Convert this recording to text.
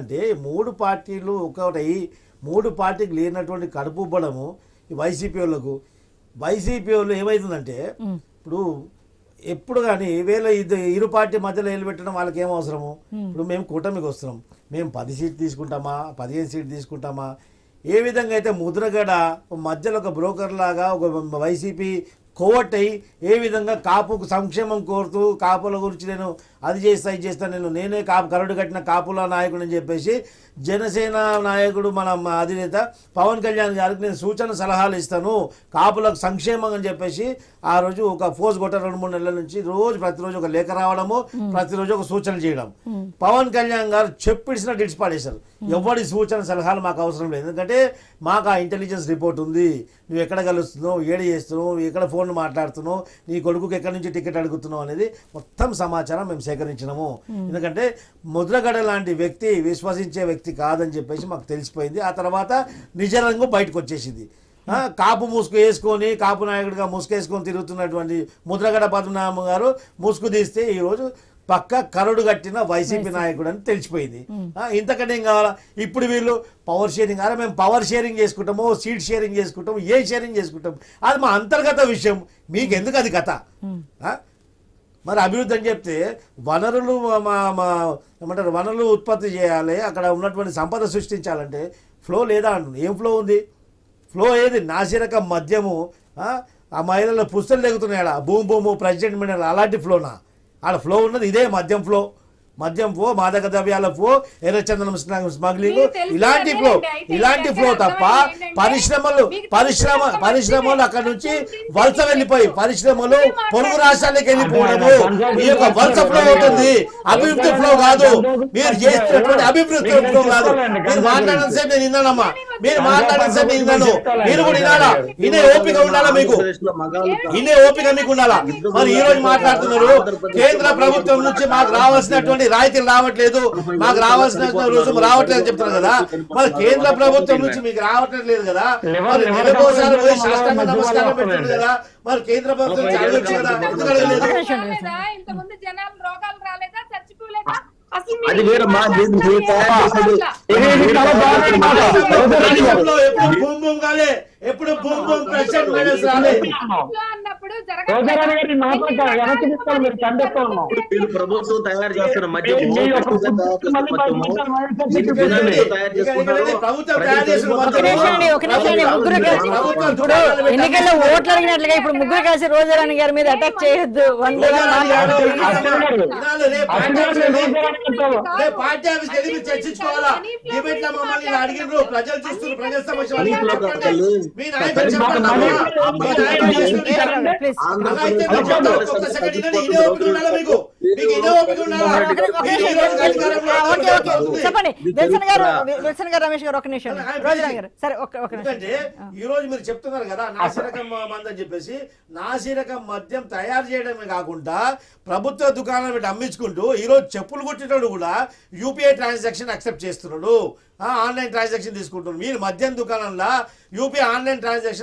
అంటే మూడు పార్టీలు ఒకటై మూడు పార్టీకి లేనటువంటి కడుపు ఈ వైసీపీ వాళ్ళకు. వైసీపీ వాళ్ళు ఏమవుతుందంటే ఇప్పుడు ఎప్పుడు కానీ వేళ ఇది ఇరు పార్టీ మధ్యలో నిలబెట్టడం వాళ్ళకి ఏం అవసరము ఇప్పుడు మేము కూటమికి వస్తున్నాం. మేము పది సీట్ తీసుకుంటామా? పదిహేను సీట్ తీసుకుంటామా? ఏ విధంగా అయితే ముద్రగడ మధ్యలో ఒక బ్రోకర్ లాగా ఒక వైసీపీ కోవట్ అయి ఏ విధంగా కాపుకు సంక్షేమం కోరుతూ కాపుల గురించి నేను అది చేస్తా ఇది చేస్తా నేను. నేనే కాపు కరడు కట్టిన కాపుల నాయకుడు అని చెప్పేసి జనసేన నాయకుడు మన అధినేత పవన్ కళ్యాణ్ గారికి నేను సూచన సలహాలు ఇస్తాను. కాపులకు సంక్షేమం అని చెప్పేసి ఆ రోజు ఒక ఫోర్స్ కొట్ట రెండు మూడు నెలల నుంచి రోజు ప్రతిరోజు ఒక లేఖ రావడము ప్రతిరోజు ఒక సూచనలు చేయడం. పవన్ కళ్యాణ్ గారు చెప్పిడిసిన డిట్స్ పాడేశారు. ఎవరి సూచన సలహాలు మాకు అవసరం లేదు. ఎందుకంటే మాకు ఆ ఇంటెలిజెన్స్ రిపోర్ట్ ఉంది. నువ్వు ఎక్కడ కలుస్తున్నావు ఏడు చేస్తున్నావు ఎక్కడ ఫోన్ మాట్లాడుతున్నావు నీ కొడుకుకి ఎక్కడి నుంచి టికెట్ అడుగుతున్నావు అనేది మొత్తం సమాచారం మేము సేకరించినాము. ఎందుకంటే ముద్రగడ లాంటి వ్యక్తి విశ్వసించే వ్యక్తి కాదని చెప్పేసి మాకు తెలిసిపోయింది. ఆ తర్వాత నిజ రంగు బయటకు వచ్చేసింది కాపు ముసుగు వేసుకొని కాపు నాయకుడిగా ముసుగు వేసుకొని తిరుగుతున్నటువంటి ముద్రగడ పద్మనాభం గారు ముసుగు తీస్తే ఈరోజు పక్క కరడు కట్టిన వైసీపీ నాయకుడు అని తెలిసిపోయింది. ఇంతకంటే ఏం కావాలా? ఇప్పుడు వీళ్ళు పవర్ షేరింగ్ అరే మేము పవర్ షేరింగ్ చేసుకుంటాము సీట్ షేరింగ్ చేసుకుంటాము ఏ షేరింగ్ చేసుకుంటాం అది మా అంతర్గత విషయం. మీకు ఎందుకు అది కథ? మరి అభివృద్ధి అని చెప్తే వనరులు మా మా ఏమంటారు వనరులు ఉత్పత్తి చేయాలి అక్కడ ఉన్నటువంటి సంపద సృష్టించాలంటే ఫ్లో లేదా అంటుంది. ఏం ఫ్లో ఉంది? ఫ్లో ఏది? నాసిరకం మద్యము ఆ? ఆ మహిళల పుస్తలు లెగుతున్నాయి ఆడ. భూమి భూము ప్రెసిడెంట్ మినరల్ అలాంటి ఫ్లోనా? ఆడ ఫ్లో ఉన్నది ఇదే మద్యం ఫ్లో. మద్యం ఫ్లో మాదక ద్రవ్యాల ఫ్లో ఎర్రచందనం స్మగ్లింగ్. ఇలాంటి ఫ్లో ఇలాంటి ఫ్లో తప్ప పరిశ్రమలు పరిశ్రమ పరిశ్రమలు. అక్కడ నుంచి వలస వెళ్ళిపోయి పరిశ్రమలు పొరుగు రాష్ట్రాలకు వెళ్ళిపోవడము. ఈ యొక్క వలస ఫ్లో అవుతుంది. అభివృద్ధి ఫ్లో కాదు. మీరు చేస్తున్నటువంటి అభివృద్ధి ఫ్లో కాదు. మీరు మాట్లాడిన సేపు నేను విన్నానమ్మా. మీరు విన్నాను మీరు కూడా వినాలా? ఇనే ఓపిక ఉండాలా మీకు? ఇనే ఓపిక మీకు ఉండాలా? మరి ఈ రోజు మాట్లాడుతున్నారు కేంద్ర ప్రభుత్వం నుంచి మాకు రావాల్సినటువంటి రాయితీలు రావట్లేదు. మాకు రావాల్సిన రుసుము రావట్లేదు చెప్తున్నారు కదా. మరి కేంద్ర ప్రభుత్వం నుంచి మీకు రావట్లేదు లేదు కదా. మరి నెలకోసారి పోయి సాష్టాంగ నమస్కారం పెట్టింది కదా. మరి కేంద్ర ప్రభుత్వం నుంచి అడగొచ్చు కదా. ఎందుకు అడగలేదు? అది వేరమ్మా, ఏం దీన్ని మీరు తయారు చేసేది- ఇది ఇది చాలా బాగుంది మాట. రాజ్యంలో ఎప్పుడు బూమ్ బూమ్ కాలే ఎప్పుడు బూమ్ బూమ్ ప్రెసిడెంట్ మెడల్స్ రాలే ఇంట్లో అన్నప్పుడు రోజారాణి గారిని మాట్లాడతా వెనక్కి తీసుకోవాలి మీరు ఖండిస్తా ఉన్నాం వీళ్ళు ప్రభుత్వం తయారు చేస్తున్న ఎన్నికల్లో ఓట్లు అడిగినట్లుగా ఇప్పుడు ముగ్గురు కలిసి రోజారాణి గారి మీద అటాక్ చేయొద్దు. పార్టీ చర్చించుకోవాలా? డిబేట్లో మమ్మల్ని ఇలా అడిగినారు ప్రజలు చూస్తున్నారు ప్రజల సమస్య చెప్పండి. ఈ. రోజు అధికారంలో ఆ, ఓకే ఓకే. ఉంది. చెప్పండి. విల్సన్ గారు విల్సన్ గారు రమేష్ గారు ఒక నిమిషం. రోజారాణి గారు. సరే ఒక ఒక నిమిషం. ఎందుకంటే ఈ రోజు మీరు చెప్తున్నారు కదా నాసిరకం మంది అని చెప్పేసి నాసిరకం మద్యం తయారు చేయడమే కాకుండా ప్రభుత్వ దుకాణాలు పెట్టి అమ్మించుకుంటూ ఈ రోజు చెప్పులు కుట్టినోడు కూడా యూపీఐ ట్రాన్సాక్షన్ అక్సెప్ట్ చేస్తున్నాడు. ఆ, ఆన్లైన్ ట్రాన్సాక్షన్ తీసుకుంటున్నాడు. మీరు మద్యం దుకాణంలో యూపీఐ ఆన్లైన్ ట్రాన్సాక్షన్